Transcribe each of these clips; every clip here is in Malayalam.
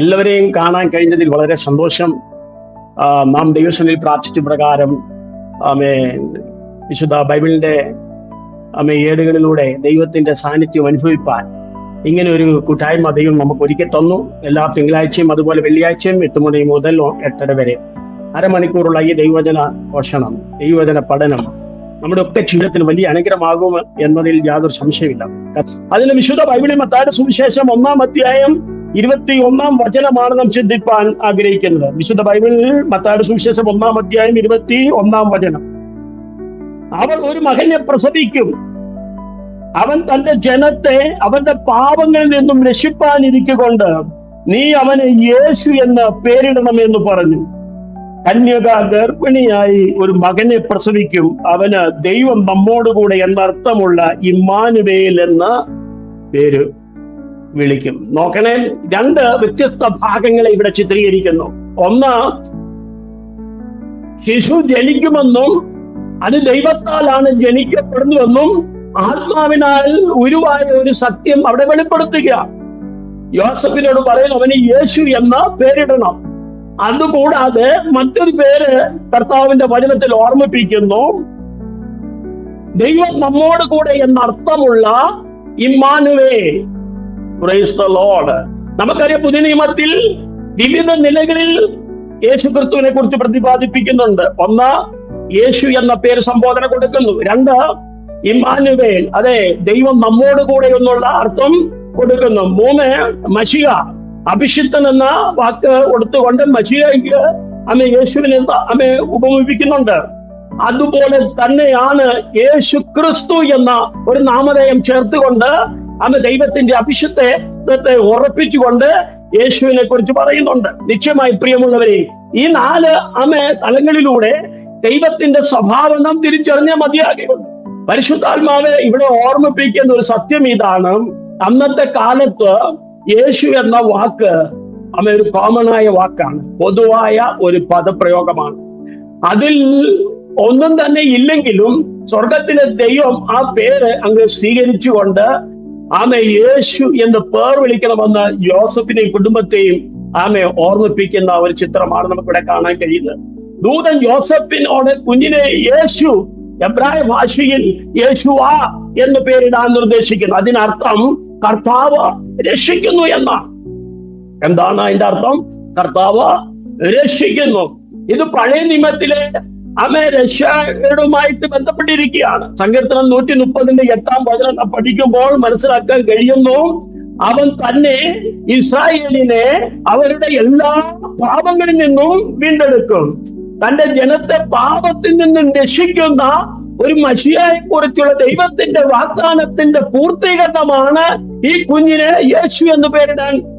എല്ലാവരെയും കാണാൻ കഴിഞ്ഞതിൽ വളരെ സന്തോഷം. നാം ദൈവസനിൽ പ്രാർത്ഥിച്ച പ്രകാരം ആമേ വിശുദ്ധ ബൈബിളിന്റെ ആമേ ഏടുകളിലൂടെ ദൈവത്തിന്റെ സാന്നിധ്യം അനുഭവിപ്പാൻ ഇങ്ങനെ ഒരു കൂട്ടായ്മ ദൈവം നമുക്ക് ഒരുക്കി തന്നു. എല്ലാ തിങ്കളാഴ്ചയും അതുപോലെ വെള്ളിയാഴ്ചയും എട്ട് മണി മുതൽ എട്ടര വരെ അരമണിക്കൂറുള്ള ഈ ദൈവവചന പോഷണം ദൈവവചന പഠനം നമ്മുടെ ഒക്കെ ജീവിതത്തിന് വലിയ അനുഗ്രഹമാകും എന്നതിൽ യാതൊരു സംശയമില്ല അതിന് വിശുദ്ധ ബൈബിളിൽ മത്തായുടെ സുവിശേഷം ഒന്നാം അധ്യായം ഇരുപത്തി ഒന്നാം വചനമാണ് നാം ചിന്തിപ്പാൻ ആഗ്രഹിക്കുന്നത്. വിശുദ്ധ ബൈബിളിൽ മത്തായുടെ സുവിശേഷം ഒന്നാം അധ്യായം ഇരുപത്തി ഒന്നാം വചനം. അവൾ ഒരു മകനെ പ്രസവിക്കും. അവൻ തന്റെ ജനത്തെ അവന്റെ പാപങ്ങളിൽ നിന്നും രക്ഷിപ്പാനിരിക്കൊണ്ട് നീ അവനെ യേശു എന്ന് പേരിടണമെന്ന് പറഞ്ഞു. കന്യക ഗർഭിണിയായി ഒരു മകനെ പ്രസവിക്കും. അവന് ദൈവം നമ്മോടുകൂടെ എന്നർത്ഥമുള്ള ഇമ്മാനുവേൽ എന്ന പേര് വിളിക്കും. നോക്കണേ രണ്ട് വ്യത്യസ്ത ഭാഗങ്ങളെ ഇവിടെ ചിത്രീകരിക്കുന്നു. ഒന്ന് ശിശു ജനിക്കുമെന്നും അത് ദൈവത്താലാണ് ജനിക്കപ്പെടുന്നുവെന്നും ആത്മാവിനാൽ ഉരുവായ ഒരു സത്യം അവിടെ വെളിപ്പെടുത്തുക. യോസഫിനോട് പറയുന്നു അവന് യേശു എന്ന പേരിടണം. അതുകൂടാതെ മറ്റൊരു പേര് കർത്താവിന്റെ വചനത്തിൽ ഓർമ്മിപ്പിക്കുന്നു. ദൈവം നമ്മോട് കൂടെ എന്നർത്ഥമുള്ള ഇമ്മാനുവേ. ലോർഡ് നമുക്കറിയാം പുതിയ നിയമത്തിൽ വിവിധ നിലകളിൽ യേശു ക്രിസ്തുവിനെ കുറിച്ച് പ്രതിപാദിപ്പിക്കുന്നുണ്ട്. ഒന്ന് യേശു എന്ന പേര് സംബോധന കൊടുക്കുന്നു. രണ്ട് ഇമ്മാനുവേൽ അതെ ദൈവം നമ്മോട് കൂടെ എന്നുള്ള അർത്ഥം കൊടുക്കുന്നു. മൂന്ന് മഷിക അഭിഷിക്തൻ എന്ന വാക്ക് കൊടുത്തുകൊണ്ട് മഷിയായിക്ക് അമ്മ യേശുവിനെ അമ്മ ഉപമിപ്പിക്കുന്നുണ്ട് അതുപോലെ തന്നെയാണ് യേശു ക്രിസ്തു എന്ന ഒരു നാമധേയം ചേർത്തുകൊണ്ട് അമ്മ ദൈവത്തിന്റെ അഭിഷത്തെ ഉറപ്പിച്ചുകൊണ്ട് യേശുവിനെ കുറിച്ച് പറയുന്നുണ്ട്. നിശ്ചയമായി പ്രിയമുള്ളവരെ ഈ നാല് അമ്മ തലങ്ങളിലൂടെ ദൈവത്തിന്റെ സ്വഭാവം നാം തിരിച്ചറിഞ്ഞാൽ മതിയാകുന്നു പരിശുദ്ധാത്മാവ് ഇവിടെ ഓർമ്മിപ്പിക്കുന്ന ഒരു സത്യം ഇതാണ്. അന്നത്തെ കാലത്ത് യേശു എന്ന വാക്ക് അമ്മ ഒരു കോമൺ ആയ വാക്കാണ്. പൊതുവായ ഒരു പദപ്രയോഗമാണ്. അതിൽ ഒന്നും തന്നെ ഇല്ലെങ്കിലും സ്വർഗത്തിലെ ദൈവം ആ പേര് അങ്ങ് സ്വീകരിച്ചുകൊണ്ട് ആമെ യേശു എന്ന് പേർ വിളിക്കണമെന്ന് യോസഫിനെയും കുടുംബത്തെയും ആമെ ഓർമ്മിപ്പിക്കുന്ന ഒരു ചിത്രമാണ് നമുക്കിവിടെ കാണാൻ കഴിയുന്നത്. ദൂതൻ യോസഫിനോട് കുഞ്ഞിനെ യേശു എബ്രായ ഭാഷയിൽ യേശുവ എന്ന് പേരിടാൻ നിർദ്ദേശിക്കുന്നു. അതിനർത്ഥം കർത്താവ് രക്ഷിക്കുന്നു എന്നാണ് എന്താണ് അതിന്റെ അർത്ഥം? കർത്താവ് രക്ഷിക്കുന്നു. ഇത് പഴയ നിയമത്തിലെ അമേ രക്ഷയുമായിട്ട് ബന്ധപ്പെട്ടിരിക്കുകയാണ്. സങ്കീർത്തനം നൂറ്റി മുപ്പതിന്റെ എട്ടാം വചനം പഠിക്കുമ്പോൾ മനസ്സിലാക്കാൻ കഴിയുന്നു അവൻ തന്നെ ഇസ്രായേലിനെ അവരുടെ എല്ലാ പാപങ്ങളിൽ നിന്നും വീണ്ടെടുക്കും. തന്റെ ജനത്തെ പാപത്തിൽ നിന്നും രക്ഷിക്കുന്ന ഒരു മഷിയായി കുറിച്ചുള്ള ദൈവത്തിന്റെ വാഗ്ദാനത്തിന്റെ പൂർത്തീകരണമാണ് ഈ കുഞ്ഞിന് യേശു എന്ന് പേരിടാൻ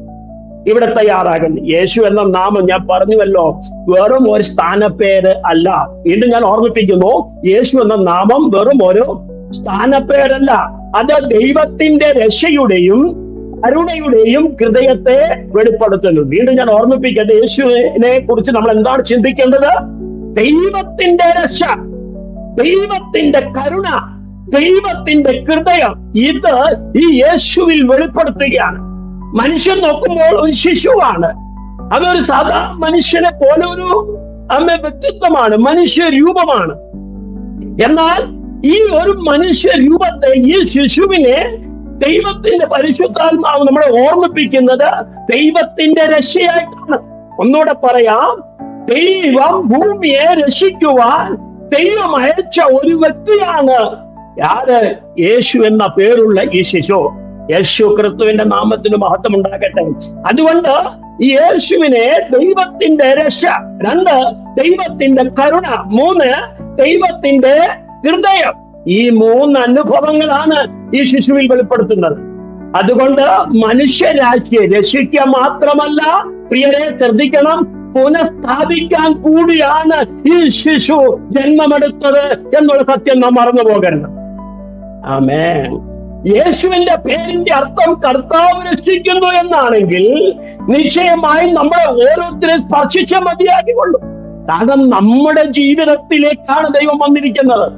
ഇവിടെ തയ്യാറാകുന്നത്. യേശു എന്ന നാമം ഞാൻ പറഞ്ഞുവല്ലോ. വെറും ഒരു സ്ഥാനപ്പേര് അല്ല. വീണ്ടും ഞാൻ ഓർമ്മിപ്പിക്കുന്നു യേശു എന്ന നാമം വെറും ഒരു സ്ഥാനപ്പേരല്ല. അത് ദൈവത്തിന്റെ രക്ഷയുടെയും കരുണയുടെയും ഹൃദയത്തെ വെളിപ്പെടുത്തുന്നു. വീണ്ടും ഞാൻ ഓർമ്മിപ്പിക്കട്ടെ യേശുവിനെ കുറിച്ച് നമ്മൾ എന്താണ് ചിന്തിക്കേണ്ടത്? ദൈവത്തിന്റെ രക്ഷ ദൈവത്തിന്റെ കരുണ ദൈവത്തിന്റെ ഹൃദയം ഇത് ഈ യേശുവിൽ വെളിപ്പെടുത്തുകയാണ്. മനുഷ്യൻ നോക്കുമ്പോൾ ഒരു ശിശുവാണ്. അതൊരു സാധാ മനുഷ്യനെ പോലെ ഒരു അമ്മ വ്യക്തിത്വമാണ് മനുഷ്യ രൂപമാണ് എന്നാൽ ഈ ഒരു മനുഷ്യ രൂപത്തെ ഈ ശിശുവിനെ ദൈവത്തിന്റെ പരിശുദ്ധാത്മാവ് നമ്മളെ ഓർമ്മിപ്പിക്കുന്നത് ദൈവത്തിന്റെ രക്ഷയായിട്ടാണ്. ഒന്നുകൂടെ പറയാം. ദൈവം ഭൂമിയെ രക്ഷിക്കുവാൻ ദൈവം അയച്ച ഒരു വ്യക്തിയാണ്. ആര്? യേശു എന്ന പേരുള്ള ഈ ശിശു. യേശു ക്രിസ്തുവിന്റെ നാമത്തിന് മഹത്വം ഉണ്ടാകട്ടെ. അതുകൊണ്ട് ഈ യേശുവിനെ ദൈവത്തിന്റെ രക്ഷ രണ്ട് ദൈവത്തിന്റെ കരുണ മൂന്ന് ദൈവത്തിന്റെ ഹൃദയം. ഈ മൂന്ന് അനുഭവങ്ങളാണ് ഈ ശിശുവിൽ വെളിപ്പെടുത്തുന്നത്. അതുകൊണ്ട് മനുഷ്യരാശിയെ രക്ഷിക്കുക മാത്രമല്ല പ്രിയരെ ശ്രദ്ധിക്കണം പുനഃസ്ഥാപിക്കാൻ കൂടിയാണ് ഈ ശിശു ജന്മമെടുത്തത് എന്നുള്ള സത്യം നാം മറന്നു പോകരുത്. ആമേ യേശുവിന്റെ പേരിന്റെ അർത്ഥം കർത്താവ് രക്ഷിക്കുന്നു എന്നാണെങ്കിൽ നിശ്ചയമായും നമ്മളെ ഓരോരുത്തരെ സ്പർശിച്ച മതിയാക്കിക്കൊള്ളും കാരണം നമ്മുടെ ജീവിതത്തിലേക്കാണ് ദൈവം വന്നിരിക്കുന്നത്.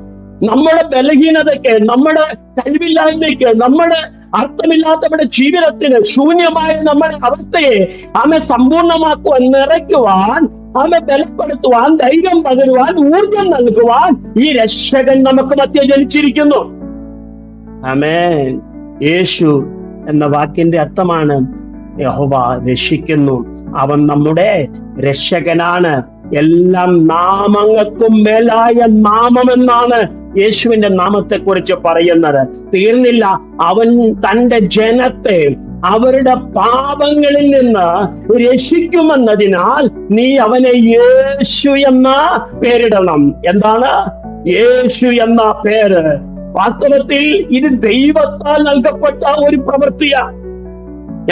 നമ്മുടെ ബലഹീനതയ്ക്ക് നമ്മുടെ കഴിവില്ലായ്മയ്ക്ക് നമ്മുടെ അർത്ഥമില്ലാത്ത നമ്മുടെ ജീവിതത്തിന് ശൂന്യമായ നമ്മുടെ അവസ്ഥയെ ആമെ സമ്പൂർണമാക്കുവാൻ നിറയ്ക്കുവാൻ ആമെ ബലപ്പെടുത്തുവാൻ ധൈര്യം പകരുവാൻ ഊർജം നൽകുവാൻ ഈ രക്ഷകൻ നമുക്ക് മധ്യ ജനിച്ചിരിക്കുന്നു. ആമേൻ. യേശു എന്ന വാക്കിന്റെ അർത്ഥമാണ് യഹോവ രക്ഷിക്കുന്നു. അവൻ നമ്മുടെ രക്ഷകനാണ്. എല്ലാം നാമങ്ങൾക്കും മേലായ നാമമെന്നാണ് യേശുവിന്റെ നാമത്തെ കുറിച്ച് പറയുന്നത്. തീർന്നില്ല. അവൻ തന്റെ ജനത്തെ അവരുടെ പാപങ്ങളിൽ നിന്ന് രക്ഷിക്കുമെന്നതിനാൽ നീ അവനെ യേശു എന്ന പേരിടണം. എന്താണ്? യേശു എന്ന പേര്. വാസ്തവത്തിൽ ഇത് ദൈവത്താൽ നൽകപ്പെട്ട ഒരു പ്രവൃത്തിയാണ്.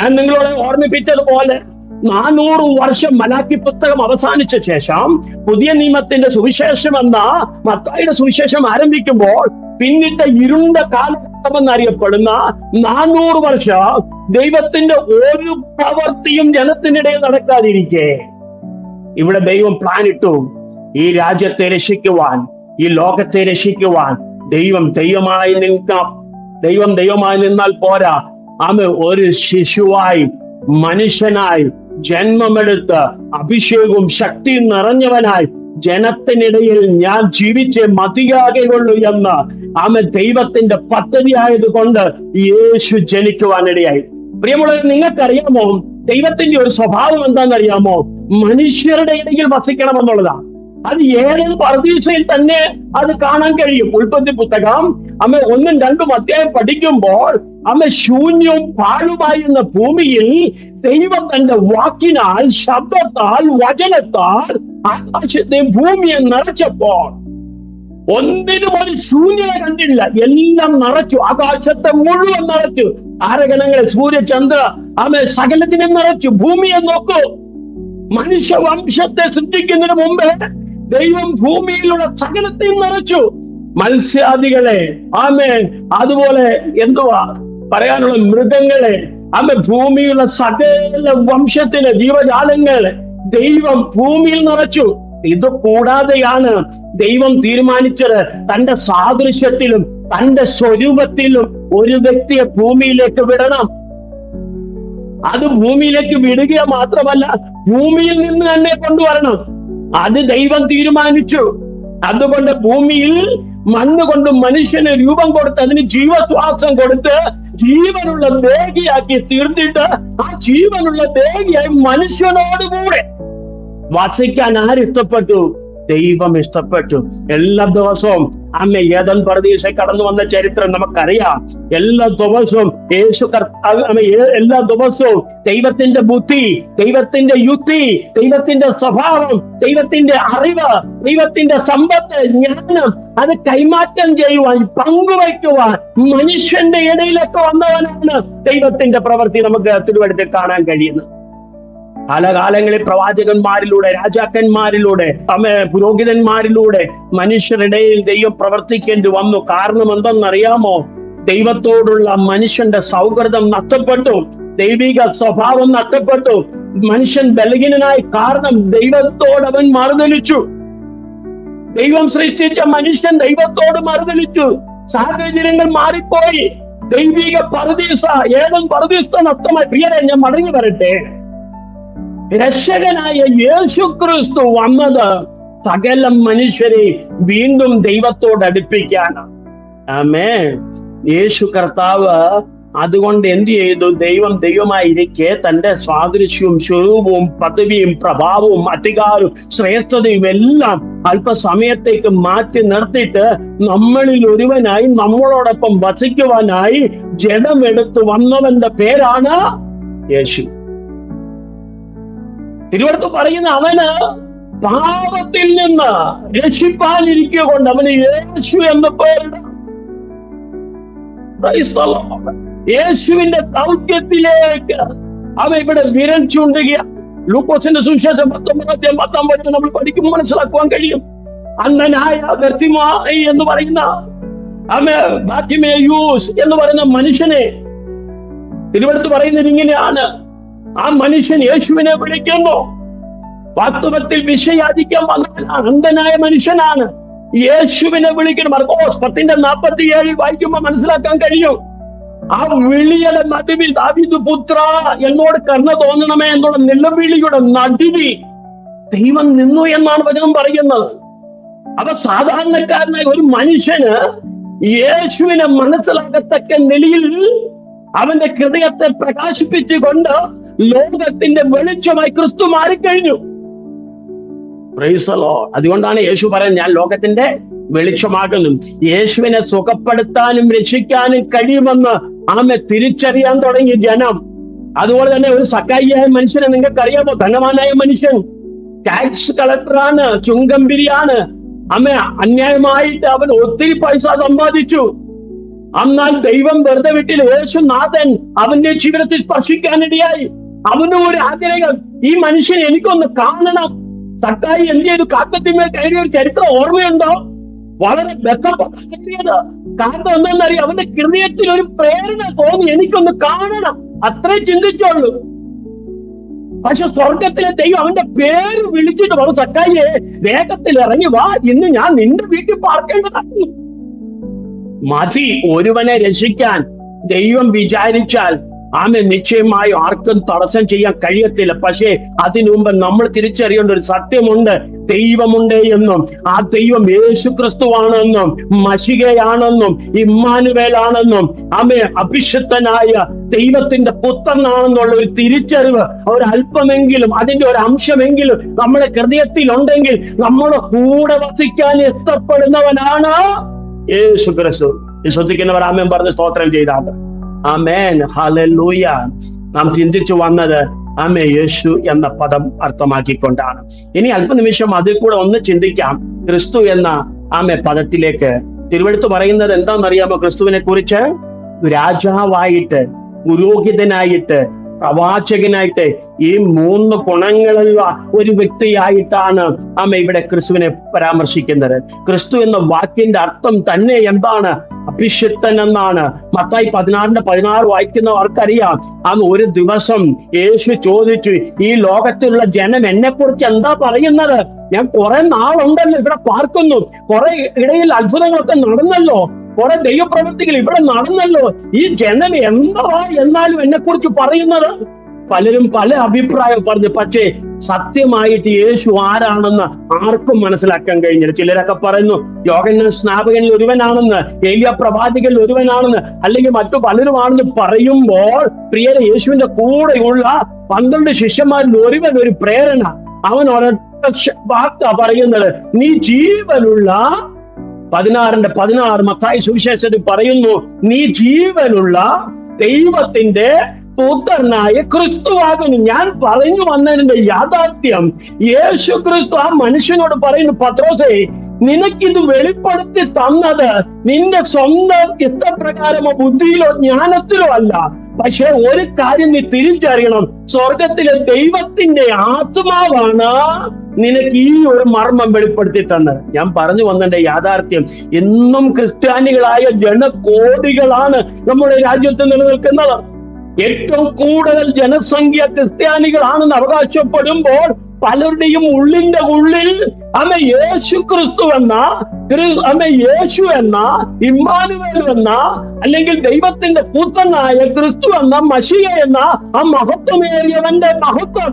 ഞാൻ നിങ്ങളോട് ഓർമ്മിപ്പിച്ചതുപോലെ നാനൂറ് വർഷം മലാക്കി പുസ്തകം അവസാനിച്ച ശേഷം പുതിയ നിയമത്തിന്റെ സുവിശേഷം എന്ന മത്തായിയുടെ സുവിശേഷം ആരംഭിക്കുമ്പോൾ പിന്നിട്ട ഇരുണ്ട കാലഘട്ടം എന്നറിയപ്പെടുന്ന നാനൂറ് വർഷം ദൈവത്തിന്റെ ഒരു പ്രവൃത്തിയും ജനത്തിനിടയിൽ നടക്കാതിരിക്കെ. ഇവിടെ ദൈവം പ്ലാൻ ഇട്ടു. ഈ രാജ്യത്തെ രക്ഷിക്കുവാൻ ഈ ലോകത്തെ രക്ഷിക്കുവാൻ ദൈവം ദൈവമായി നിൽക്കാം. ദൈവം ദൈവമായി നിന്നാൽ പോരാ. ആമ ഒരു ശിശുവായി മനുഷ്യനായി ജന്മമെടുത്ത് അഭിഷേകവും ശക്തിയും നിറഞ്ഞവനായി ജനത്തിനിടയിൽ ഞാൻ ജീവിച്ച് മതിയാകുള്ളൂ എന്ന് ആമ ദൈവത്തിന്റെ പദ്ധതി ആയതുകൊണ്ട് യേശു ജനിക്കുവാനിടയായി പ്രിയമുള്ള നിങ്ങൾക്കറിയാമോ? ദൈവത്തിന്റെ ഒരു സ്വഭാവം എന്താണെന്നറിയാമോ? മനുഷ്യരുടെ ഇടയിൽ വസിക്കണം എന്നുള്ളതാണ്. അത് ഏതൊരു പർദീസയിൽ തന്നെ അത് കാണാൻ കഴിയും. ഉൽപ്പത്തി പുസ്തകം അമ്മ ഒന്നും രണ്ടും അധ്യായം പഠിക്കുമ്പോൾ അമ്മ ശൂന്യവും പാഴുമായിരുന്ന ഭൂമിയിൽ ദൈവം തന്റെ വാക്കിനാൽ ശബ്ദത്താൽ വചനത്താൽ ആകാശത്തെ ഭൂമിയെ നിറച്ചപ്പോൾ ഒന്നിനും ഒരു ശൂന്യത കണ്ടില്ല. എല്ലാം നിറച്ചു. ആകാശത്തെ മുഴുവൻ നിറച്ചു. ആരഗണങ്ങളെ സൂര്യചന്ദ്ര ആമെ സകലത്തിനെ നിറച്ചു. ഭൂമിയെ നോക്കൂ. മനുഷ്യവംശത്തെ സൃഷ്ടിക്കുന്നതിന് മുമ്പേ ദൈവം ഭൂമിയിലുള്ള സകലത്തെയും നിറച്ചു. മത്സ്യാദികളെ ആമേ അതുപോലെ എന്തുവാ? പറയാനുള്ള മൃഗങ്ങളെ ആമേ ഭൂമിയുള്ള സകല വംശത്തിന് ജീവജാലങ്ങളെ ദൈവം ഭൂമിയിൽ നിറച്ചു. ഇത് കൂടാതെയാണ് ദൈവം തീരുമാനിച്ചത് തന്റെ സാദൃശ്യത്തിലും തന്റെ സ്വരൂപത്തിലും ഒരു വ്യക്തിയെ ഭൂമിയിലേക്ക് വിടണം. അത് ഭൂമിയിലേക്ക് വിടുക മാത്രമല്ല ഭൂമിയിൽ നിന്ന് തന്നെ കൊണ്ടുവരണം. അത് ദൈവം തീരുമാനിച്ചു. അതുകൊണ്ട് ഭൂമിയിൽ മണ്ണ് കൊണ്ട് മനുഷ്യന് രൂപം കൊടുത്ത് അതിന് ജീവശ്വാസം കൊടുത്ത് ജീവനുള്ള ദേഹിയാക്കി തീർന്നിട്ട് ആ ജീവനുള്ള ദേഹിയായി മനുഷ്യനോടുകൂടെ വസിക്കാൻ ആരിഷ്ടപ്പെട്ടു? ദൈവം ഇഷ്ടപ്പെട്ടു. എല്ലാ ദിവസവും അമ്മ ഏതൻ പ്രതീക്ഷ കടന്നു വന്ന ചരിത്രം നമുക്കറിയാം. എല്ലാ ദിവസവും യേശു എല്ലാ ദിവസവും ദൈവത്തിന്റെ ബുദ്ധി ദൈവത്തിന്റെ യുക്തി ദൈവത്തിന്റെ സ്വഭാവം ദൈവത്തിന്റെ അറിവ് ദൈവത്തിന്റെ സമ്പത്ത് ജ്ഞാനം അത് കൈമാറ്റം ചെയ്യുവാൻ പങ്കുവയ്ക്കുവാൻ മനുഷ്യന്റെ ഇടയിലൊക്കെ വന്നവനാണ് ദൈവത്തിന്റെ പ്രവൃത്തി നമുക്ക് തിരുവടുത്ത് കാണാൻ കഴിയുന്നത്. കാലകാലങ്ങളിൽ പ്രവാചകന്മാരിലൂടെ രാജാക്കന്മാരിലൂടെ പുരോഹിതന്മാരിലൂടെ മനുഷ്യരിടയിൽ ദൈവം പ്രവർത്തിക്കേണ്ടി വന്നു. കാരണം എന്തെന്നറിയാമോ? ദൈവത്തോടുള്ള മനുഷ്യന്റെ സൗഹൃദം നഷ്ടപ്പെട്ടു. ദൈവിക സ്വഭാവം നഷ്ടപ്പെട്ടു. മനുഷ്യൻ ബലഹീനനായി കാരണം ദൈവത്തോട് അവൻ മറുതലിച്ചു ദൈവം സൃഷ്ടിച്ച മനുഷ്യൻ ദൈവത്തോട് മറുതലിച്ചു സാഹചര്യങ്ങൾ മാറിപ്പോയി. ദൈവിക പരദീസ ഏതും പരദീസ നഷ്ടമായി. പ്രിയരെ ഞാൻ മടങ്ങി വരട്ടെ. രക്ഷകനായ യേശു ക്രിസ്തു വന്നത് സകല മനുഷ്യരെ വീണ്ടും ദൈവത്തോട് അടുപ്പിക്കാനാണ്. ആമേ യേശു കർത്താവ് അതുകൊണ്ട് എന്ത് ചെയ്തു? ദൈവം ദൈവമായിരിക്കെ തന്റെ സ്വാദൃശ്യവും സ്വരൂപവും പദവിയും പ്രഭാവവും അധികാരവും ശ്രേഷ്ഠതയും എല്ലാം അല്പസമയത്തേക്ക് മാറ്റി നിർത്തിയിട്ട് നമ്മളിൽ ഒരുവനായി നമ്മളോടൊപ്പം വസിക്കുവാനായി ജഡമെടുത്ത് വന്നവന്റെ പേരാണ് യേശു. തിരുവടുത്ത് പറയുന്ന അവന് പാപത്തിൽ നിന്ന് രക്ഷിപ്പാനിരിക്കുക കൊണ്ട് അവന് യേശു എന്ന പേരിടാം. യേശുവിന്റെ ദൗത്യത്തിലേക്ക് അവ ഇവിടെ വിരൽ ചൂണ്ടുക ലൂക്കോസിന്റെ സുവിശേഷം പത്തൊമ്പതാം പത്താം വചനം നമ്മൾ പഠിക്കുമ്പോൾ മനസ്സിലാക്കുവാൻ കഴിയും. അന്ധനായ വ്യക്തിമായി എന്ന് പറയുന്ന അവ ബാറ്റിമേയൂസ് എന്ന് പറയുന്ന മനുഷ്യനെ തിരുവനന്തപുരത്ത് പറയുന്നത് ഇങ്ങനെയാണ്. ആ മനുഷ്യൻ യേശുവിനെ വിളിക്കുന്നു. വാസ്തവത്തിൽ വിഷയാധിക്യം വന്ന അന്ധനായ മനുഷ്യനാണ്. യേശുവിനെ വിളിക്കണം മർക്കോസ് പത്തിന്റെ നാപ്പത്തി ഏഴിൽ വായിക്കുമ്പോൾ മനസ്സിലാക്കാൻ കഴിയും ആ വിളിയുടെ നടുവിൽ ദാവിദ് പുത്ര എന്നോട് കർണ തോന്നണമേ എന്നുള്ള നിലവിളിയുടെ നടുവിൽ ദൈവം നിന്നു എന്നാണ് വചനം പറയുന്നത്. അപ്പൊ സാധാരണക്കാരനായ ഒരു മനുഷ്യന് യേശുവിനെ മനസ്സിലാകത്തക്ക നിലയിൽ അവന്റെ ഹൃദയത്തെ പ്രകാശിപ്പിച്ചുകൊണ്ട് ലോകത്തിന്റെ വെളിച്ചമായി ക്രിസ്തു മാറിക്കഴിഞ്ഞു. അതുകൊണ്ടാണ് യേശു പറയുന്നത് ഞാൻ ലോകത്തിന്റെ വെളിച്ചമാകുന്നു. യേശുവിനെ സുഖപ്പെടുത്താനും രക്ഷിക്കാനും കഴിയുമെന്ന് ആമെ തിരിച്ചറിയാൻ തുടങ്ങി ജനം. അതുപോലെ തന്നെ ഒരു സക്കായിയായ മനുഷ്യനെ നിങ്ങൾക്ക് അറിയാമോ ധനവാനായ മനുഷ്യൻ ടാക്സ് കളക്ടറാണ് ചുങ്കമ്പിരിയാണ്. അമ്മ അന്യായമായിട്ട് അവൻ ഒത്തിരി പൈസ സമ്പാദിച്ചു. എന്നാൽ ദൈവം വെറുതെ വിട്ടില്ല. യേശുനാഥൻ അവന്റെ ജീവിതത്തിൽ സ്പർശിക്കാനിടയായി അവനും ഒരു ആഗ്രഹം. ഈ മനുഷ്യൻ എനിക്കൊന്ന് കാണണം. തക്കായി എന്ത് ചെയ്തു കാക്കത്തിന്മേൽ കയറിയ ഒരു ചരിത്രം ഓർമ്മയുണ്ടോ? വളരെ ബന്ധപ്പെട്ട കാക്ക എന്താണെന്നറിയാം? അവന്റെ ഹൃദയത്തിൽ ഒരു പ്രേരണ തോന്നി. എനിക്കൊന്ന് കാണണം. അത്രേ ചിന്തിച്ചുള്ളൂ. പക്ഷെ സ്വർഗത്തിലെ ദൈവം അവന്റെ പേര് വിളിച്ചിട്ട് പറഞ്ഞു സക്കായിയെ വേഗത്തിൽ ഇറങ്ങി വാ. ഇന്ന് ഞാൻ നിന്റെ വീട്ടിൽ പാർക്കേണ്ടതായിരുന്നു മതി ഒരുവനെ രക്ഷിക്കാൻ ദൈവം വിചാരിച്ചാൽ. ആമെ നിശ്ചയമായും ആർക്കും തടസ്സം ചെയ്യാൻ കഴിയത്തില്ല. പക്ഷേ അതിനു മുമ്പ് നമ്മൾ തിരിച്ചറിയേണ്ട ഒരു സത്യമുണ്ട്. ദൈവമുണ്ട് എന്നും. ആ ദൈവം യേശു ക്രിസ്തുവാണെന്നും മഷികയാണെന്നും. ഇമ്മാനുവേലാണെന്നും. ആമെ അഭിഷിക്തനായ ദൈവത്തിന്റെ പുത്രനാണെന്നുള്ള ഒരു തിരിച്ചറിവ് ഒരു അല്പമെങ്കിലും അതിന്റെ ഒരു അംശമെങ്കിലും നമ്മുടെ ഹൃദയത്തിൽ ഉണ്ടെങ്കിൽ നമ്മുടെ കൂടെ വസിക്കാൻ എത്തപ്പെടുന്നവനാണ് യേശു ക്രിസ്തു ഈ ശ്രദ്ധിക്കുന്നവർ ആമയം പറഞ്ഞ് സ്തോത്രം ചെയ്താണ് ആമേൻ. ഹലലൂയ നാം ചിന്തിച്ചു വന്നത് ആമേ യേശു എന്ന പദം അർത്ഥമാക്കിക്കൊണ്ടാണ്. ഇനി അല്പനിമിഷം അതിൽ കൂടെ ഒന്ന് ചിന്തിക്കാം. ക്രിസ്തു എന്ന ആമേ പദത്തിലേക്ക് തിരുവെടുത്ത് പറയുന്നത് എന്താണെന്നറിയാമോ ക്രിസ്തുവിനെ കുറിച്ച് രാജാവായിട്ട് പുരോഹിതനായിട്ട് പ്രവാചകനായിട്ട് ഈ മൂന്ന് ഗുണങ്ങളുള്ള ഒരു വ്യക്തിയായിട്ടാണ് അമ്മ ഇവിടെ ക്രിസ്തുവിനെ പരാമർശിക്കുന്നത്. ക്രിസ്തു എന്ന വാക്കിന്റെ അർത്ഥം തന്നെ എന്താണ്? അഭിഷിക്തൻ എന്നാണ് മത്തായി പതിനാറിന്റെ പതിനാറ് വായിക്കുന്നവർക്കറിയാം. അന്ന് ഒരു ദിവസം യേശു ചോദിച്ചു ഈ ലോകത്തിലുള്ള ജനം എന്നെ കുറിച്ച് എന്താ പറയുന്നത്? ഞാൻ കുറെ നാളുണ്ടല്ലോ ഇവിടെ പാർക്കുന്നു. കുറെ ഇടയിൽ അത്ഭുതങ്ങളൊക്കെ നടന്നല്ലോ. കുറെ ദൈവപ്രവൃത്തികൾ ഇവിടെ നടന്നല്ലോ. ഈ ജനം എന്താ എന്നാലും എന്നെ കുറിച്ച് പറയുന്നത്? പലരും പല അഭിപ്രായം പറഞ്ഞു. പക്ഷേ സത്യമായിട്ട് യേശു ആരാണെന്ന് ആർക്കും മനസ്സിലാക്കാൻ കഴിഞ്ഞില്ല. ചിലരൊക്കെ പറയുന്നു യോഗന സ്നാപകനിൽ ഒരുവനാണെന്ന് ഏലിയ പ്രവാചകനിൽ ഒരുവനാണെന്ന് അല്ലെങ്കിൽ മറ്റു പലരും ആണെന്ന് പറയുമ്പോൾ പ്രിയരെ യേശുവിന്റെ കൂടെയുള്ള പന്ത്രണ്ട് ശിഷ്യന്മാരിൽ ഒരുവൻ ഒരു പ്രേരണ. അവൻ ഒരൊറ്റ വാർത്ത പറയുന്നത് നീ ജീവനുള്ള പതിനാറിന്റെ പതിനാറ് മത്തായി സുവിശേഷത്തിൽ പറയുന്നു നീ ജീവനുള്ള ദൈവത്തിന്റെ പുത്രനായ ക്രിസ്തുവാകുന്നു. ഞാൻ പറഞ്ഞു വന്നതിന്റെ യാഥാർത്ഥ്യം യേശു ക്രിസ്തു ആ മനുഷ്യനോട് പറയുന്നു പത്രോസേ നിനക്കിത് വെളിപ്പെടുത്തി തന്നത് നിന്റെ സ്വന്തം ഇഷ്ടപ്രകാരമോ ബുദ്ധിയിലോ ജ്ഞാനത്തിലോ അല്ല. പക്ഷെ ഒരു കാര്യം നീ തിരിച്ചറിയണം. സ്വർഗത്തിലെ ദൈവത്തിന്റെ ആത്മാവാണ് നിനക്ക് ഈ ഒരു മർമ്മം വെളിപ്പെടുത്തി തന്നത്. ഞാൻ പറഞ്ഞു വന്നതിന്റെ യാഥാർത്ഥ്യം എന്നും ക്രിസ്ത്യാനികളായ ജനകോടികളാണ് നമ്മുടെ രാജ്യത്ത് നിലനിൽക്കുന്നത്. ഏറ്റവും കൂടുതൽ ജനസംഖ്യ ക്രിസ്ത്യാനികളാണെന്ന് അവകാശപ്പെടുമ്പോൾ പലരുടെയും ഉള്ളിന്റെ ഉള്ളിൽ അമ്മ യേശു ക്രിസ്തു എന്ന അമ്മ യേശു എന്ന ഇമ്മാനുവേൽ എന്ന അല്ലെങ്കിൽ ദൈവത്തിന്റെ പുത്രനായ ക്രിസ്തു എന്ന മഷിയ എന്ന ആ മഹത്വമേറിയവന്റെ മഹത്വം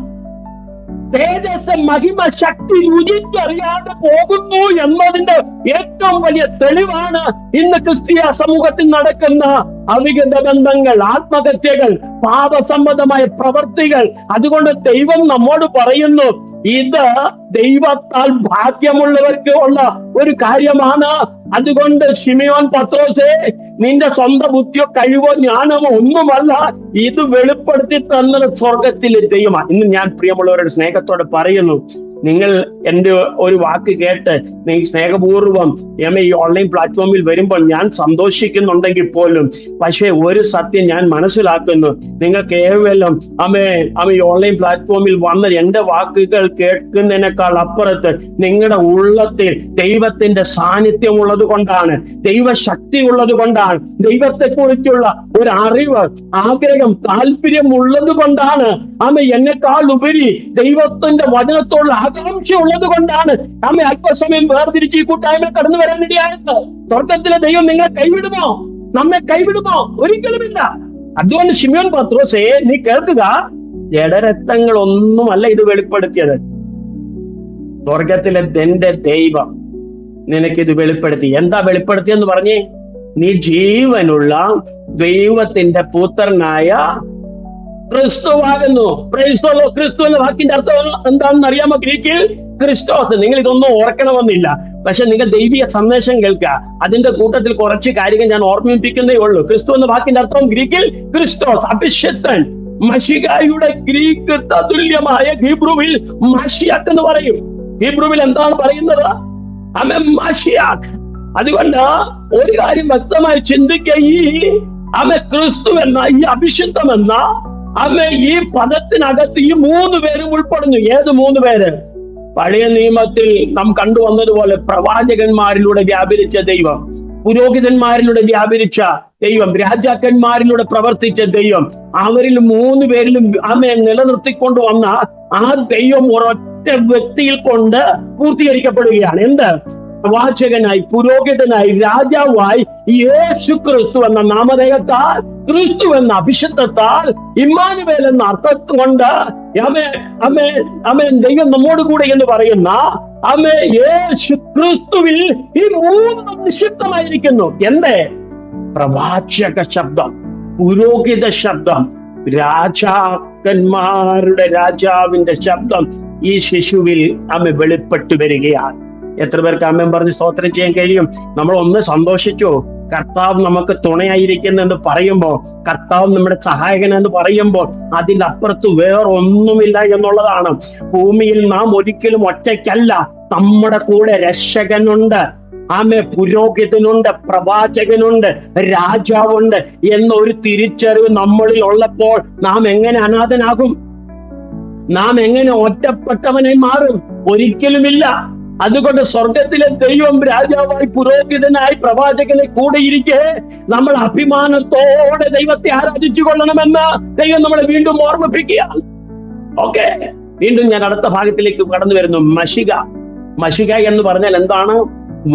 തേജസ് മഹിമ ശക്തി രുചിക്കറിയാതെ പോകുന്നു എന്നതിന്റെ ഏറ്റവും വലിയ തെളിവാണ് ഇന്ന് ക്രിസ്തീയ സമൂഹത്തിൽ നടക്കുന്ന അവിഗത ബന്ധങ്ങൾ ആത്മഹത്യകൾ പാപസംബന്ധമായ പ്രവൃത്തികൾ അതുകൊണ്ട് ദൈവം നമ്മോട് പറയുന്നു ഇത് ദൈവത്താൽ ഭാഗ്യമുള്ളവർക്ക് ഉള്ള ഒരു കാര്യമാണ്. അതുകൊണ്ട് ഷിമിയോൻ പത്രോസേ നിന്റെ സ്വന്തം ബുദ്ധിയോ കഴിവോ ജ്ഞാനമോ ഒന്നുമല്ല. ഇത് വെളിപ്പെടുത്തി തന്നത് സ്വർഗത്തിലെ ദൈവമാണ്. ഇന്ന് ഞാൻ പ്രിയമുള്ളവരുടെ സ്നേഹത്തോടെ പറയുന്നു. നിങ്ങൾ എന്റെ ഒരു വാക്ക് കേട്ട് നീ സ്നേഹപൂർവം എം ഈ ഓൺലൈൻ പ്ലാറ്റ്ഫോമിൽ വരുമ്പോൾ ഞാൻ സന്തോഷിക്കുന്നുണ്ടെങ്കിൽ പോലും പക്ഷേ ഒരു സത്യം ഞാൻ മനസ്സിലാക്കുന്നു. നിങ്ങൾ കേവലം അമ്മേ അമ്മ ഈ ഓൺലൈൻ പ്ലാറ്റ്ഫോമിൽ വന്ന് എന്റെ വാക്കുകൾ കേൾക്കുന്നതിനേക്കാൾ അപ്പുറത്ത് നിങ്ങളുടെ ഉള്ളത്തിൽ ദൈവത്തിന്റെ സാന്നിധ്യം ഉള്ളത് കൊണ്ടാണ് ദൈവശക്തി ഉള്ളത് കൊണ്ടാണ് ദൈവത്തെ കുറിച്ചുള്ള ഒരു അറിവ് ആഗ്രഹം താല്പര്യം ഉള്ളത് കൊണ്ടാണ്. അമ്മ എന്നെക്കാൾ ഉപരി ദൈവത്തിന്റെ വചനത്തോടുള്ള ആകാംക്ഷ ഉള്ളത് കൊണ്ടാണ് നമ്മെ അല്പസമയം വേർതിരിച്ച് ഈ കൂട്ടായ്മ കടന്നു വരാൻ ഇടയായത്. സ്വർഗത്തിലെ ദൈവം നിങ്ങളെ കൈവിടുമോ? നമ്മെ കൈവിടുമോ? ഒരിക്കലുമില്ല. അതുകൊണ്ട് ഷിമിയോൻ പത്രോസേ നീ കേൾക്കുക. ജഡരത്നങ്ങൾ ഒന്നുമല്ല ഇത് വെളിപ്പെടുത്തിയത്. സ്വർഗത്തിലെ തന്റെ ദൈവം നിനക്കിത് വെളിപ്പെടുത്തി. എന്താ വെളിപ്പെടുത്തിയെന്ന് പറഞ്ഞേ? നീ ജീവനുള്ള ദൈവത്തിന്റെ പുത്രനായ ക്രിസ്തുവാകുന്നു. ക്രൈസ്തവ ക്രിസ്തു എന്ന വാക്കിന്റെ അർത്ഥം എന്താണെന്ന് അറിയാമോ ഗ്രീക്കിൽ? ക്രിസ്റ്റോസ് നിങ്ങൾ ഇതൊന്നും ഓർക്കണമെന്നില്ല. പക്ഷെ നിങ്ങൾ ദൈവീയ സന്ദേശം കേൾക്കുക. അതിന്റെ കൂട്ടത്തിൽ കുറച്ച് കാര്യങ്ങൾ ഞാൻ ഓർമ്മിപ്പിക്കുന്നേ ഉള്ളൂ. ക്രിസ്തു എന്ന വാക്കിന്റെ അർത്ഥം ഗ്രീക്കിൽ ക്രിസ്തോസ് അഭിഷത്തൻ മഷികായുടെ ഗ്രീക്ക് തതുല്യമായ ഹീബ്രുവിൽ മഷിയാക്ക് എന്ന് പറയും. ഹീബ്രുവിൽ എന്താണ് പറയുന്നത്? അതുകൊണ്ട് ഒരു കാര്യം വ്യക്തമായി ചിന്തിക്കുക. ഈ അമ ക്രിസ്തു എന്ന ഈ അഭിഷിദ്ധം എന്ന അമ ഈ പദത്തിനകത്ത് ഈ മൂന്ന് പേരും ഉൾപ്പെടുന്നു. ഏത് മൂന്ന് പേര്? പഴയ നിയമത്തിൽ നാം കണ്ടുവന്നതുപോലെ പ്രവാചകന്മാരിലൂടെ വ്യാപരിച്ച ദൈവം പുരോഹിതന്മാരിലൂടെ വ്യാപരിച്ച ദൈവം രാജാക്കന്മാരിലൂടെ പ്രവർത്തിച്ച ദൈവം. അവരിൽ മൂന്ന് പേരിലും അമ്മയെ നിലനിർത്തിക്കൊണ്ട് വന്ന ആ ദൈവം ഒരൊറ്റ വ്യക്തിയിൽ കൊണ്ട് പൂർത്തീകരിക്കപ്പെടുകയാണ്. എന്ത്? പ്രവാചകനായി പുരോഹിതനായി രാജാവായി യേശു ക്രിസ്തു എന്ന നാമധേയത്താൽ ക്രിസ്തു എന്ന അഭിഷത്വത്താൽ ഇമ്മാനുവേൽ എന്ന അർത്ഥം കൊണ്ട് അമേ അമേ അമേ ദൈവം നമ്മോട് കൂടെ എന്ന് പറയുന്ന അമേ യേശു ക്രിസ്തുവിൽ ഈ മൂന്നും നിഷിദ്ധമായിരിക്കുന്നു. എന്തേ? പ്രവാചക ശബ്ദം പുരോഹിത ശബ്ദം രാജാക്കന്മാരുടെ രാജാവിന്റെ ശബ്ദം ഈ ശിശുവിൽ അമ്മ വെളിപ്പെട്ടു വരികയാണ്. എത്ര പേർക്ക് അമ്മയും പറഞ്ഞ് സ്തോത്രം ചെയ്യാൻ കഴിയും? നമ്മൾ ഒന്ന് സന്തോഷിച്ചു കർത്താവ് നമുക്ക് തുണയായിരിക്കുന്നു എന്ന് പറയുമ്പോൾ കർത്താവ് നമ്മുടെ സഹായകൻ എന്ന് പറയുമ്പോൾ അതിലപ്പുറത്ത് വേറെ ഒന്നുമില്ല എന്നുള്ളതാണ്. ഭൂമിയിൽ നാം ഒരിക്കലും ഒറ്റയ്ക്കല്ല നമ്മുടെ കൂടെ രക്ഷകനുണ്ട്. ആമേ പുരോഹിതനുണ്ട് പ്രവാചകനുണ്ട് രാജാവുണ്ട് എന്നൊരു തിരിച്ചറിവ് നമ്മളിൽ ഉള്ളപ്പോൾ നാം എങ്ങനെ അനാഥനാകും? നാം എങ്ങനെ ഒറ്റപ്പെട്ടവനെ മാറും? ഒരിക്കലുമില്ല. അതുകൊണ്ട് സ്വർഗത്തിലെ ദൈവം രാജാവായി പുരോഹിതനായി പ്രവാചകനെ കൂടെയിരിക്കെ നമ്മൾ അഭിമാനത്തോടെ ദൈവത്തെ ആരാധിച്ചു കൊള്ളണമെന്ന് ദൈവം നമ്മളെ വീണ്ടും ഓർമ്മിപ്പിക്കുക. ഓക്കെ? വീണ്ടും ഞാൻ അടുത്ത ഭാഗത്തിലേക്ക് കടന്നു വരുന്നു. മഷിക. മഷിക എന്ന് പറഞ്ഞാൽ എന്താണ്?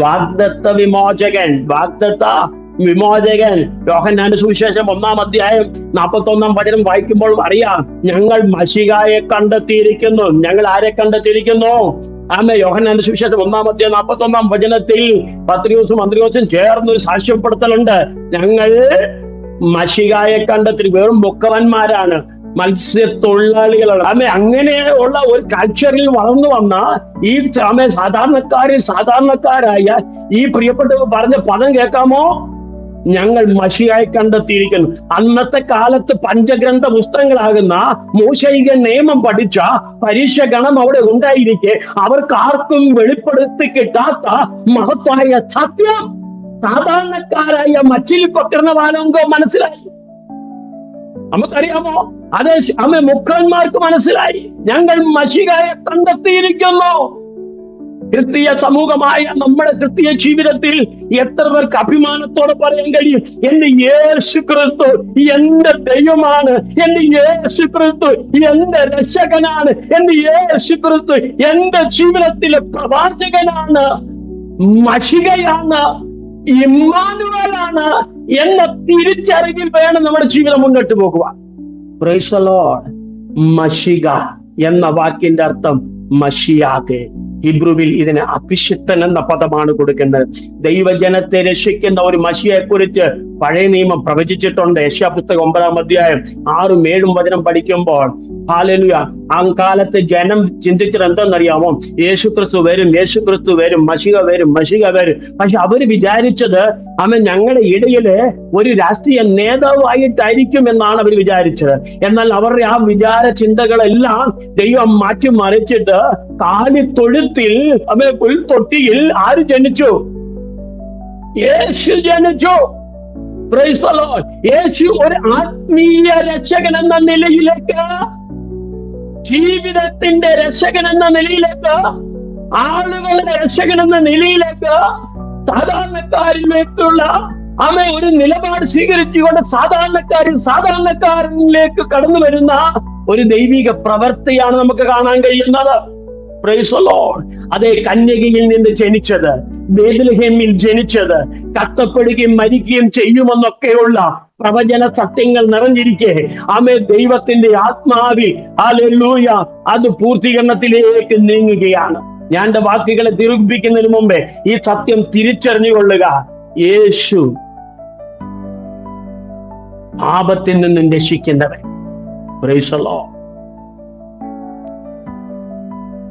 വാഗ്ദത്ത വിമോചകൻ. വാഗ്ദത്ത വിമോചകൻ യോഹന്നാന്റെ സുവിശേഷം ഒന്നാം അധ്യായം നാൽപ്പത്തി ഒന്നാം വചനം വായിക്കുമ്പോൾ അറിയാം ഞങ്ങൾ മഷികായെ കണ്ടെത്തിയിരിക്കുന്നു. ഞങ്ങൾ ആരെ കണ്ടെത്തിയിരിക്കുന്നു? ആമേ യോഹന്നാന്റെ സുവിശേഷം ഒന്നാം അധ്യായം നാൽപ്പത്തി ഒന്നാം വചനത്തിൽ പത്രിയോസും അന്ത്രിയോസും ചേർന്നൊരു സാക്ഷ്യപ്പെടുത്തലുണ്ട്. ഞങ്ങൾ മഷികായെ കണ്ടെത്തി വെറും ബുക്കവന്മാരാണ് മത്സ്യത്തൊഴിലാളികളാണ്. ആമേ അങ്ങനെ ഉള്ള ഒരു കൾച്ചറിൽ വളർന്നു വന്ന ഈ ആമേ സാധാരണക്കാരിൽ സാധാരണക്കാരായ ഈ പ്രിയപ്പെട്ടവർ പറഞ്ഞ പദം കേൾക്കാമോ? ഞങ്ങൾ മഷിയായി കണ്ടെത്തിയിരിക്കുന്നു. അന്നത്തെ കാലത്ത് പഞ്ചഗ്രന്ഥ പുസ്തകങ്ങളാകുന്ന മൂശൈക നിയമം പഠിച്ച പരീക്ഷ ഗണം അവിടെ ഉണ്ടായിരിക്കെ. അവർക്ക് ആർക്കും വെളിപ്പെടുത്തി കിട്ടാത്ത മഹത്വായ സത്യം. സാധാരണക്കാരായ മച്ചിൽ പക്കർന്ന വാലങ്കോ മനസ്സിലായി. നമുക്കറിയാമോ? അത് അമ്മ മുഖന്മാർക്ക് മനസ്സിലായി. ഞങ്ങൾ മഷികായ കണ്ടെത്തിയിരിക്കുന്നു. ക്രിസ്തീയ സമൂഹമായ നമ്മുടെ ക്രിസ്തീയ ജീവിതത്തിൽ എത്ര പേർക്ക് അഭിമാനത്തോടെ പറയാൻ കഴിയും? എന്റെ യേശു ക്രിസ്തു എന്റെ ദൈവമാണ്. എന്റെ യേശു ക്രിസ്തു എന്റെ രക്ഷകനാണ്. എന്റെ യേശു ക്രിസ്തു എന്റെ ജീവിതത്തിലെ പ്രവാചകനാണ്. മഷികയാണ് ഇമ്മാനുവലാണ് എന്ന തിരിച്ചറിവിൽ വേണം നമ്മുടെ ജീവിതം മുന്നോട്ട് പോകുവാൻ. മഷിക എന്ന വാക്കിന്റെ അർത്ഥം മഷിയാകെ ഹിബ്രുവിൽ ഇതിന് അഭിഷിക്തൻ എന്ന പദമാണ് കൊടുക്കുന്നത്. ദൈവജനത്തെ രക്ഷിക്കുന്ന ഒരു മഷിയെ കുറിച്ച് പഴയ നിയമം പ്രവചിച്ചിട്ടുണ്ട്. യശാ പുസ്തകം ഒമ്പതാം അധ്യായം ആറും ഏഴും വചനം പഠിക്കുമ്പോൾ ഹാലലുയ ആ കാലത്തെ ജനം ചിന്തിച്ചത് എന്തെന്നറിയാമോ യേശു ക്രിസ്തു വരും യേശു ക്രിസ്തു വരും മഷിക വരും മഷിക വരും. പക്ഷെ അവർ വിചാരിച്ചത് അവൻ ഞങ്ങളുടെ ഇടയിൽ ഒരു രാഷ്ട്രീയ നേതാവായിട്ടായിരിക്കും എന്നാണ് അവർ വിചാരിച്ചത്. എന്നാൽ അവരുടെ ആ വിചാര ചിന്തകളെല്ലാം ദൈവം മാറ്റി മറിച്ചിട്ട് കാലിത്തൊഴുത്തിൽ അവൻ പുൽത്തൊട്ടിയിൽ ആര് ജനിച്ചു? യേശു ജനിച്ചു. യേശു ഒരു ആത്മീയ രക്ഷകൻ എന്ന നിലയിലേക്ക് ജീവിതത്തിന്റെ രക്ഷകൻ എന്ന നിലയിലേക്ക് ആളുകളുടെ രക്ഷകൻ എന്ന നിലയിലേക്ക് സാധാരണക്കാരിലേക്കുള്ള അമ്മ ഒരു നിലപാട് സ്വീകരിച്ചുകൊണ്ട് സാധാരണക്കാരിൽ സാധാരണക്കാരിലേക്ക് കടന്നു വരുന്ന ഒരു ദൈവിക പ്രവർത്തിയാണ് നമുക്ക് കാണാൻ കഴിയുന്നത്. അതേ കന്യകയിൽ നിന്ന് ജനിച്ചത് ബേദലഹേമിൽ ജനിച്ചത് കത്തപ്പെടുകയും മരിക്കുകയും ചെയ്യുമെന്നൊക്കെയുള്ള പ്രവചന സത്യങ്ങൾ നിറഞ്ഞിരിക്കെ. ആമേ ദൈവത്തിന്റെ ആത്മാവിൽ ഹല്ലേലൂയ അത് പൂർത്തീകരണത്തിലേക്ക് നീങ്ങുകയാണ്. ഞാൻ എന്റെ വാക്കുകളെ ദീർഘിപ്പിക്കുന്നതിന് മുമ്പേ ഈ സത്യം തിരിച്ചറിഞ്ഞുകൊള്ളുക. യേശു പാപത്തിൽ നിന്നും രക്ഷിക്കുന്നവൻ.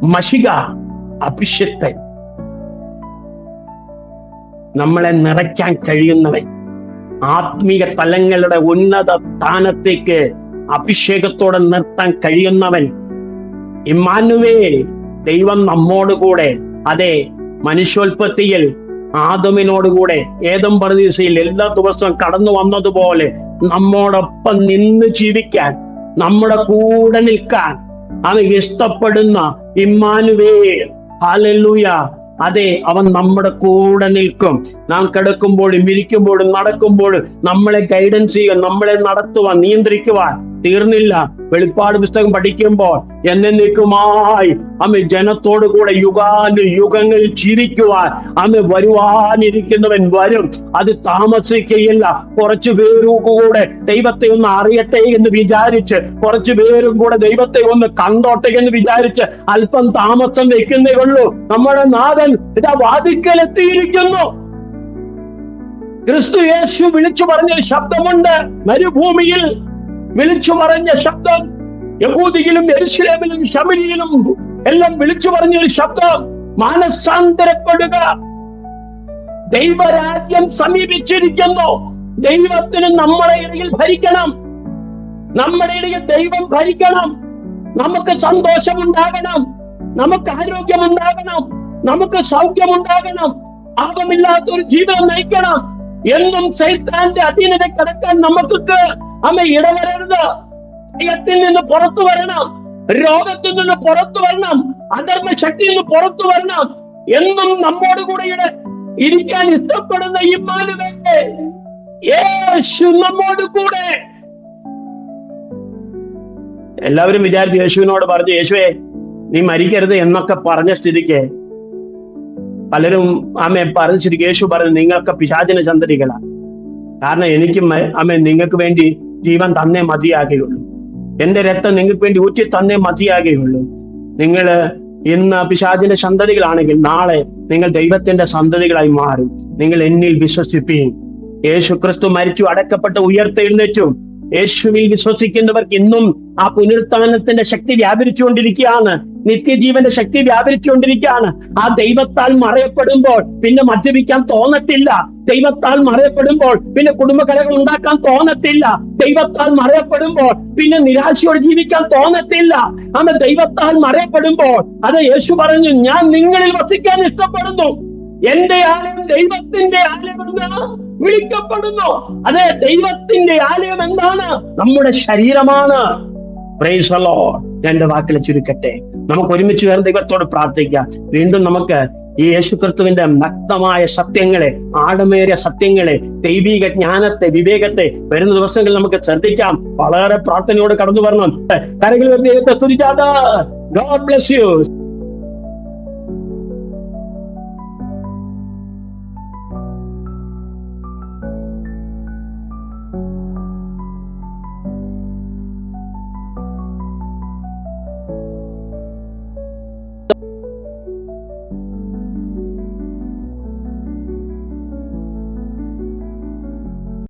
മഷിക അഭിഷക്തൻ. നമ്മളെ നിറയ്ക്കാൻ കഴിയുന്നവൻ. ആത്മീയ തലങ്ങളുടെ ഉന്നത സ്ഥാനത്തേക്ക് അഭിഷേകത്തോടെ നിർത്താൻ കഴിയുന്നവൻ ഇമ്മാനുവേ ദൈവം നമ്മോട് കൂടെ അതെ മനുഷ്യോൽപത്തിയിൽ ആദമിനോടുകൂടെ. ഏതും പ്രതീക്ഷയിൽ എല്ലാ ദിവസവും കടന്നു വന്നതുപോലെ നമ്മോടൊപ്പം നിന്ന് ജീവിക്കാൻ നമ്മുടെ കൂടെ നിൽക്കാൻ അത് ഇഷ്ടപ്പെടുന്ന ഇമ്മാനുവേ ഹാലൂയ അതെ അവൻ നമ്മുടെ കൂടെ നിൽക്കും. നാം കിടക്കുമ്പോഴും ഇരിക്കുമ്പോഴും നടക്കുമ്പോഴും നമ്മളെ ഗൈഡൻസ് ചെയ്യുക നമ്മളെ നടത്തുവാൻ നിയന്ത്രിക്കുവാൻ. തീർന്നില്ല. വെളിപ്പാട് പുസ്തകം പഠിക്കുമ്പോൾ എന്നേക്കുമായി അമ്മ ജനത്തോടു കൂടെ യുഗാന് യുഗങ്ങളിൽ ചിരിക്കുവാൻ അമ്മ വരുവാനിരിക്കുന്നവൻ വരും. അത് താമസിക്കുകയില്ല. കുറച്ചു പേരും കൂടെ ദൈവത്തെ ഒന്ന് അറിയട്ടെ എന്ന് വിചാരിച്ച് കുറച്ചു പേരും കൂടെ ദൈവത്തെ ഒന്ന് കണ്ടോട്ടെ എന്ന് വിചാരിച്ച് അല്പം താമസം വെക്കുന്നേ ഉള്ളൂ. നമ്മുടെ നാഥൻ ഇതാ വാതിക്കലെത്തിയിരിക്കുന്നു. ക്രിസ്തു യേശു വിളിച്ചു പറഞ്ഞ ശബ്ദമുണ്ട്. മരുഭൂമിയിൽ വിളിച്ചു പറഞ്ഞ ശബ്ദം യഹൂദിയിലും എരുസലേമിലും ശബരിയിലും എല്ലാം വിളിച്ചു പറഞ്ഞ ഒരു ശബ്ദം മാനസാന്തരപ്പെടുക. ദൈവരാജ്യം സമീപിച്ചിരിക്കുന്നു. ദൈവത്തിന് നമ്മളെ ഇടയിൽ ഭരിക്കണം. നമ്മുടെ ഇടയിൽ ദൈവം ഭരിക്കണം. നമുക്ക് സന്തോഷം ഉണ്ടാകണം നമുക്ക് ആരോഗ്യം ഉണ്ടാകണം നമുക്ക് സൗഖ്യം ഉണ്ടാകണം ആപമില്ലാത്ത ഒരു ജീവിതം നയിക്കണം. എന്നും സൈത്താന്റെ അധീനത കിടക്കാൻ നമുക്ക് അമ്മ ഇടവരരുത് ഭയത്തിൽ നിന്ന് പുറത്തു വരണം. രോഗത്തിൽ നിന്ന് പുറത്തു വരണം. അധർമ്മ ശക്തിയിൽ നിന്ന് പുറത്തു വരണം. എന്നും നമ്മോട് കൂടെ ഇരിക്കാൻ ഇഷ്ടപ്പെടുന്ന ഇമ്മാനുവേ യേശു നമ്മോട് കൂടെ. എല്ലാവരും വിചാരിച്ചു യേശുവിനോട് പറഞ്ഞു യേശുവേ നീ മരിക്കരുത് എന്നൊക്കെ പറഞ്ഞ സ്ഥിതിക്ക് പലരും ആമെ പറഞ്ഞ സ്ഥിതിക്ക് യേശു പറഞ്ഞു നിങ്ങൾക്ക് പിശാചിന ചന്തരികളാണ് കാരണം എനിക്ക് അമ്മ നിങ്ങൾക്ക് വേണ്ടി ജീവൻ തന്നേ മതിയാകുകയുള്ളൂ എന്റെ രക്തം നിങ്ങൾക്ക് വേണ്ടി ഊറ്റി തന്നേ മതിയാകുകയുള്ളൂ നിങ്ങൾ ഇന്ന് പിശാചിന്റെ സന്തതികളാണെങ്കിൽ നാളെ നിങ്ങൾ ദൈവത്തിന്റെ സന്തതികളായി മാറും. നിങ്ങൾ എന്നിൽ വിശ്വസിപ്പീൻ. യേശു ക്രിസ്തു മരിച്ചു അടക്കപ്പെട്ട് ഉയർത്തെഴുന്നേറ്റു. യേശുവിൽ വിശ്വസിക്കുന്നവർക്ക് ഇന്നും ആ പുനരുത്ഥാനത്തിന്റെ ശക്തി വ്യാപരിച്ചുകൊണ്ടിരിക്കുകയാണ്. നിത്യജീവന്റെ ശക്തി വ്യാപരിച്ചുകൊണ്ടിരിക്കുകയാണ്. ആ ദൈവത്താൽ മറയപ്പെടുമ്പോൾ പിന്നെ മദ്യപിക്കാൻ തോന്നത്തില്ല. ദൈവത്താൽ മറയപ്പെടുമ്പോൾ പിന്നെ കുടുംബകലകൾ ഉണ്ടാക്കാൻ തോന്നത്തില്ല. ദൈവത്താൽ മറയപ്പെടുമ്പോൾ പിന്നെ നിരാശയോടെ ജീവിക്കാൻ തോന്നത്തില്ല. അമ്മ ദൈവത്താൽ മറയപ്പെടുമ്പോൾ അത് യേശു പറഞ്ഞു ഞാൻ നിങ്ങളിൽ വസിക്കാൻ ഇഷ്ടപ്പെടുന്നു. എന്റെ ആലയം ദൈവത്തിന്റെ ആലയമെന്ന് വിളിക്കപ്പെടുന്നു. അതെ ദൈവത്തിന്റെ ആലയം എന്താണ്? നമ്മുടെ ശരീരമാണ്. അല്ലോ എന്റെ വാക്കിൽ ചുരുക്കട്ടെ. നമുക്ക് ഒരുമിച്ച് വേറെ ദൈവത്തോട് പ്രാർത്ഥിക്കാം. വീണ്ടും നമുക്ക് ഈ യേശുക്രിസ്തുവിന്റെ നഗ്നമായ സത്യങ്ങളെ ആഴമേറിയ സത്യങ്ങളെ ദൈവിക ജ്ഞാനത്തെ വിവേകത്തെ വരുന്ന ദിവസങ്ങളിൽ നമുക്ക് ശ്രദ്ധിക്കാം. വളരെ പ്രാർത്ഥനയോട് കടന്നു വരണം കരകൾ ദൈവത്തെ ഗോഡ് ബ്ലസ് യു